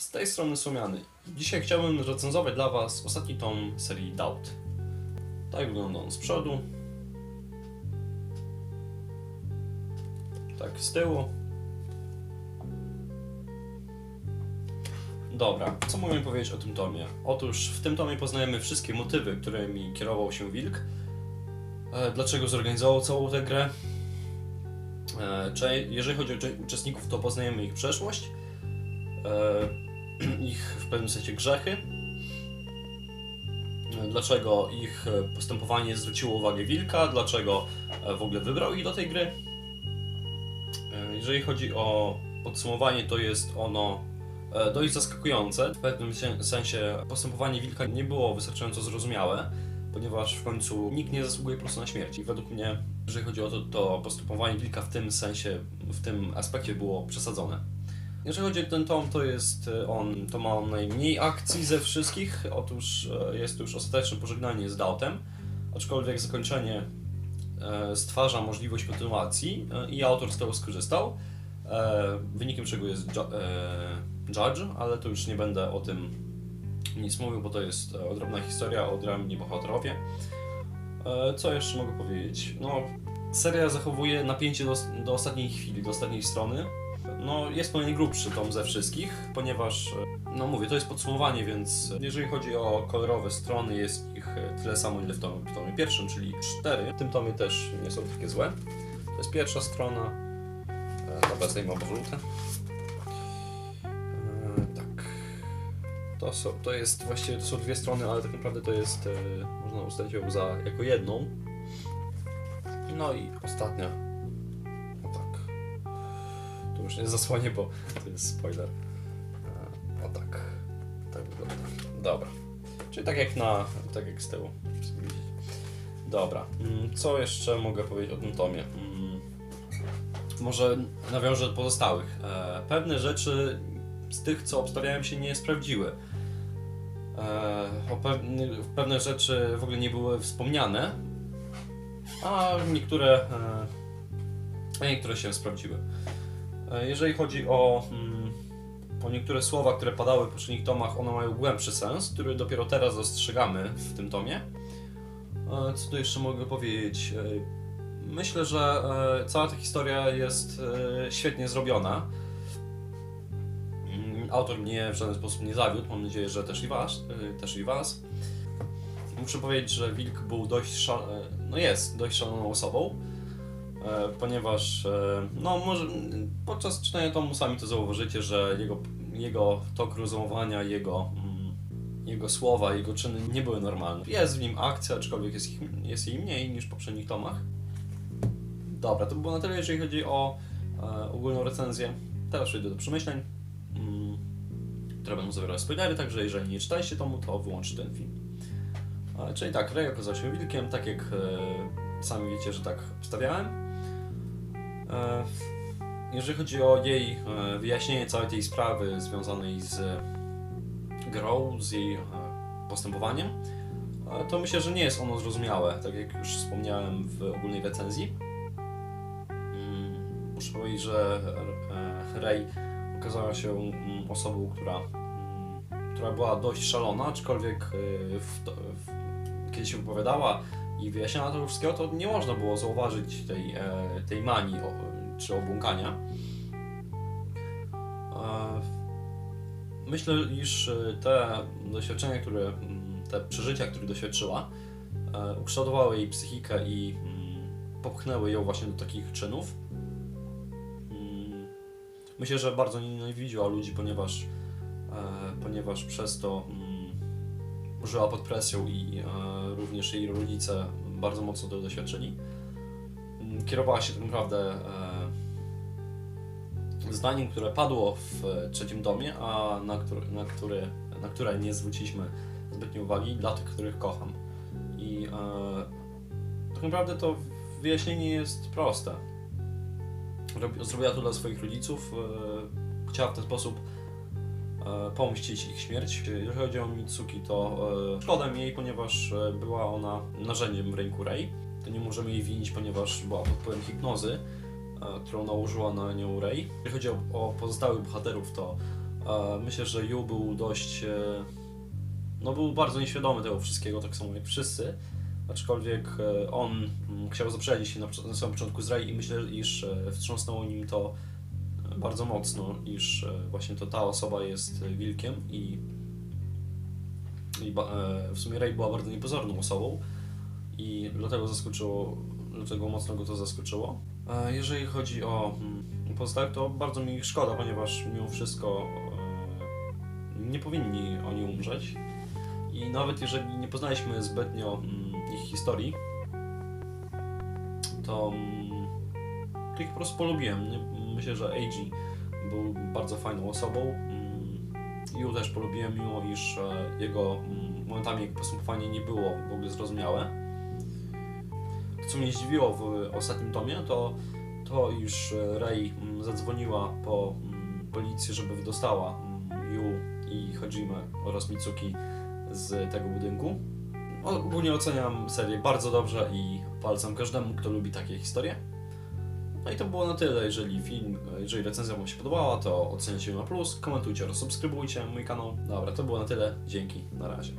Z tej strony Słomiany. Dzisiaj chciałbym recenzować dla Was ostatni tom serii Doubt. Tak wygląda on z przodu. Tak z tyłu. Dobra, co mogę powiedzieć o tym tomie? Otóż w tym tomie poznajemy wszystkie motywy, którymi kierował się Wilk. E, Dlaczego zorganizował całą tę grę? E, Jeżeli chodzi o cze- uczestników, to poznajemy ich przeszłość, e, ich w pewnym sensie grzechy, dlaczego ich postępowanie zwróciło uwagę Wilka, dlaczego e, w ogóle wybrał ich do tej gry. E, Jeżeli chodzi o podsumowanie, to jest ono e, dość zaskakujące. W pewnym sen- sensie postępowanie Wilka nie było wystarczająco zrozumiałe, ponieważ w końcu nikt nie zasługuje po prostu na śmierć. I według mnie, jeżeli chodzi o to, to postępowanie Wilka w tym sensie, w tym aspekcie było przesadzone. Jeżeli chodzi o ten tom, to jest e, on, to ma on najmniej akcji ze wszystkich. Otóż e, jest to już ostateczne pożegnanie z Dautem, aczkolwiek zakończenie e, stwarza możliwość kontynuacji i autor z tego skorzystał. Wynikiem czego jest ju- Judge, ale to już nie będę o tym nic mówił, bo to jest odrobna historia o dramie bohaterowie. Co jeszcze mogę powiedzieć? No, seria zachowuje napięcie do, do ostatniej chwili, do ostatniej strony. No, jest to najgrubszy tom ze wszystkich, ponieważ, e, no mówię, to jest podsumowanie, więc jeżeli chodzi o kolorowe strony, jest ich e, tyle samo, ile w tomie, w tomie pierwszym, czyli cztery. W tym tomie też nie są takie złe. To jest pierwsza strona. E, Dobra, zdejmę. E, Tak. To, są, to jest właściwie to są dwie strony, ale tak naprawdę to jest, e, można ustalić ją za jako jedną. No i ostatnia. Nie zasłonię, bo to jest spoiler. E, O tak. Tak wygląda. Dobra. Czyli tak jak na, tak jak z tyłu. Dobra. Mm, Co jeszcze mogę powiedzieć o tym tomie? Mm, Może nawiążę do pozostałych. E, Pewne rzeczy z tych, co obstawiałem się, nie sprawdziły. E, pewne, rzeczy w ogóle nie były wspomniane, a niektóre, a niektóre się sprawdziły. E, jeżeli chodzi o, mm, o niektóre słowa, które padały w poprzednich tomach, one mają głębszy sens, który dopiero teraz dostrzegamy w tym tomie. E, co tu jeszcze mogę powiedzieć? E, Myślę, że cała ta historia jest świetnie zrobiona. Mm, Autor mnie w żaden sposób nie zawiódł, mam nadzieję, że też i was. Też i was. Muszę powiedzieć, że Wilk był dość szal... no jest dość szaloną osobą, ponieważ e, no może podczas czytania tomu sami to zauważycie, że jego, jego tok rozumowania, jego, mm, jego słowa, jego czyny nie były normalne. Jest w nim akcja, aczkolwiek jest, ich, jest jej mniej niż w poprzednich tomach. Dobra, to by było na tyle, jeżeli chodzi o e, ogólną recenzję. Teraz przejdę do przemyśleń, mm, które będą zawierały spoilery, także jeżeli nie czytaliście tomu, to wyłączcie ten film. E, czyli tak, Rey okazał się wilkiem, tak jak e, sami wiecie, że tak wstawiałem. E, jeżeli chodzi o jej e, wyjaśnienie całej tej sprawy związanej z grą, z jej e, postępowaniem, to myślę, że nie jest ono zrozumiałe, tak jak już wspomniałem w ogólnej recenzji. Mm, Muszę powiedzieć, że Rey okazała się mm, osobą, która, mm, która była dość szalona, aczkolwiek w w, kiedy się wypowiadała i wyjaśniała to wszystkiego, to nie można było zauważyć tej, e, tej manii czy obłąkania. E, Myślę, iż e, te doświadczenia, które, te przeżycia, których doświadczyła, ukształtowały jej psychikę i popchnęły ją właśnie do takich czynów. Mm, Myślę, że bardzo nie nienawidziła ludzi, ponieważ, ponieważ przez to żyła pod presją i e, również jej rodzice bardzo mocno to doświadczyli. Mm, Kierowała się tak naprawdę e, zdaniem, które padło w trzecim domie, a na, który, na, który, na które nie zwróciliśmy zbytnio uwagi, dla tych, których kocham. I e, tak naprawdę to wyjaśnienie jest proste. Robi- Zrobiła to dla swoich rodziców. E, chciała w ten sposób pomścić ich śmierć. Jeżeli chodzi o Mitsuki, to e, szkoda jej, ponieważ e, była ona narzędziem w ręku Rei. To nie możemy jej winić, ponieważ była pod wpływem hipnozy, e, którą nałożyła na nią Rei. Jeżeli chodzi o, pozostałych bohaterów, to E, myślę, że Yu był dość. E, no, był bardzo nieświadomy tego wszystkiego, tak samo jak wszyscy. Aczkolwiek e, on mm, chciał zaprzedzić się na, na samym początku z Rey i myślę, iż e, wstrząsnęło nim to e, bardzo mocno, iż e, właśnie to ta osoba jest wilkiem i, i e, w sumie Rey była bardzo niepozorną osobą i dlatego zaskoczyło, dlatego mocno go to zaskoczyło. E, Jeżeli chodzi o mm, pozostałych, to bardzo mi szkoda, ponieważ mimo wszystko nie powinni oni umrzeć. I nawet jeżeli nie poznaliśmy zbytnio mm, ich historii, to, mm, to ich po prostu polubiłem. Myślę, że Eiji był bardzo fajną osobą. Mm, Yu też polubiłem, mimo iż e, jego mm, momentami postępowanie nie było w ogóle zrozumiałe. Co mnie zdziwiło w ostatnim tomie, to to, iż e, Rei mm, zadzwoniła po mm, policję, żeby wydostała mm, Yu i Hajime oraz Mitsuki z tego budynku. Ogólnie oceniam serię bardzo dobrze i polecam każdemu, kto lubi takie historie. No i to było na tyle. Jeżeli film, jeżeli recenzja Wam się podobała, to oceniajcie na plus, komentujcie oraz subskrybujcie mój kanał. Dobra, to było na tyle. Dzięki, na razie.